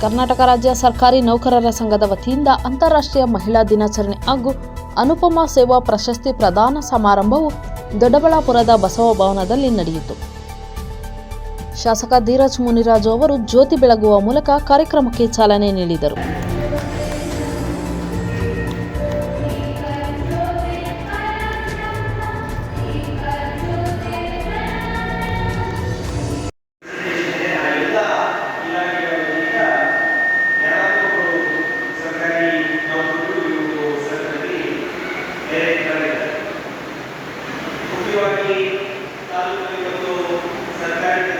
ಕರ್ನಾಟಕ ರಾಜ್ಯ ಸರ್ಕಾರಿ ನೌಕರರ ಸಂಘದ ವತಿಯಿಂದ ಅಂತಾರಾಷ್ಟ್ರೀಯ ಮಹಿಳಾ ದಿನಾಚರಣೆ ಹಾಗೂ ಅನುಪಮ ಸೇವಾ ಪ್ರಶಸ್ತಿ ಪ್ರದಾನ ಸಮಾರಂಭವು ದೊಡ್ಡಬಳ್ಳಾಪುರದ ಬಸವ ಭವನದಲ್ಲಿ ನಡೆಯಿತು. ಶಾಸಕ ಧೀರಜ್ ಮುನಿರಾಜು ಅವರು ಜ್ಯೋತಿ ಬೆಳಗುವ ಮೂಲಕ ಕಾರ್ಯಕ್ರಮಕ್ಕೆ ಚಾಲನೆ ನೀಡಿದರು. ಮುಖ್ಯವಾಗಿ ತಾಲೂಕಿನಲ್ಲಿ ಒಂದು ಸರ್ಕಾರಿ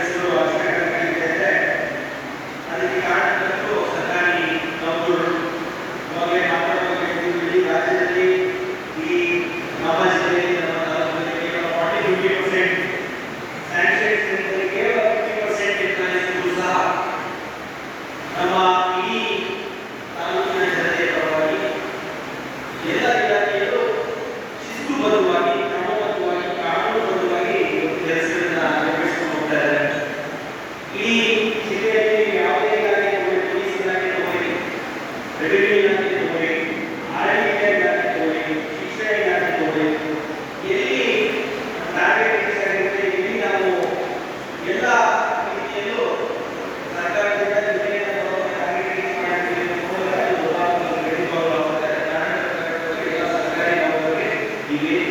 ನೌಕರರಿಗೆ ಈ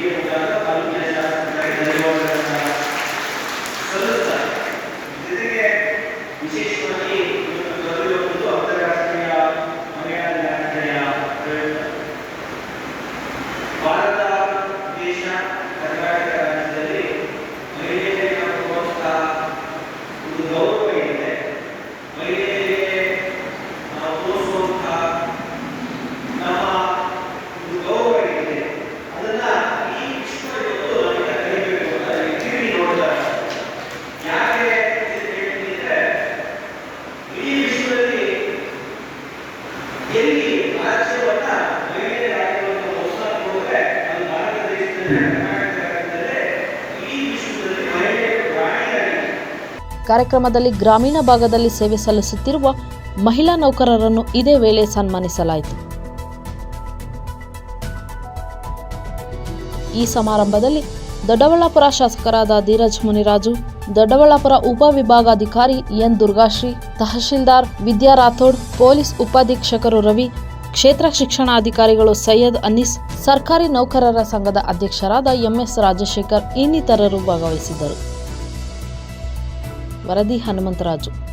ಎಲ್ಲಿ ರಾಜ್ಯವನ್ನ ರಾಜ್ಯವನ್ನು ಅದು ಭಾರತ ದೇಶದಲ್ಲಿ ಕಾರ್ಯಕ್ರಮದಲ್ಲಿ ಗ್ರಾಮೀಣ ಭಾಗದಲ್ಲಿ ಸೇವೆ ಸಲ್ಲಿಸುತ್ತಿರುವ ಮಹಿಳಾ ನೌಕರರನ್ನು ಇದೇ ವೇಳೆ ಸನ್ಮಾನಿಸಲಾಯಿತು. ಈ ಸಮಾರಂಭದಲ್ಲಿ ದೊಡ್ಡಬಳ್ಳಾಪುರ ಶಾಸಕರಾದ ಧೀರಜ್ ಮುನಿರಾಜು, ದೊಡ್ಡಬಳ್ಳಾಪುರ ಉಪವಿಭಾಗಾಧಿಕಾರಿ ಎನ್ ದುರ್ಗಾಶ್ರೀ, ತಹಶೀಲ್ದಾರ್ ವಿದ್ಯಾ ರಾಥೋಡ್, ಪೊಲೀಸ್ ಉಪಾಧೀಕ್ಷಕರು ರವಿ, ಕ್ಷೇತ್ರ ಶಿಕ್ಷಣಾಧಿಕಾರಿಗಳು ಸೈಯದ್ ಅನೀಸ್, ಸರ್ಕಾರಿ ನೌಕರರ ಸಂಘದ ಅಧ್ಯಕ್ಷರಾದ ಎಂಎಸ್ ರಾಜಶೇಖರ್ ಇನ್ನಿತರರು ಭಾಗವಹಿಸಿದ್ದರು. ವರದಿ ಹನುಮಂತರಾಜು.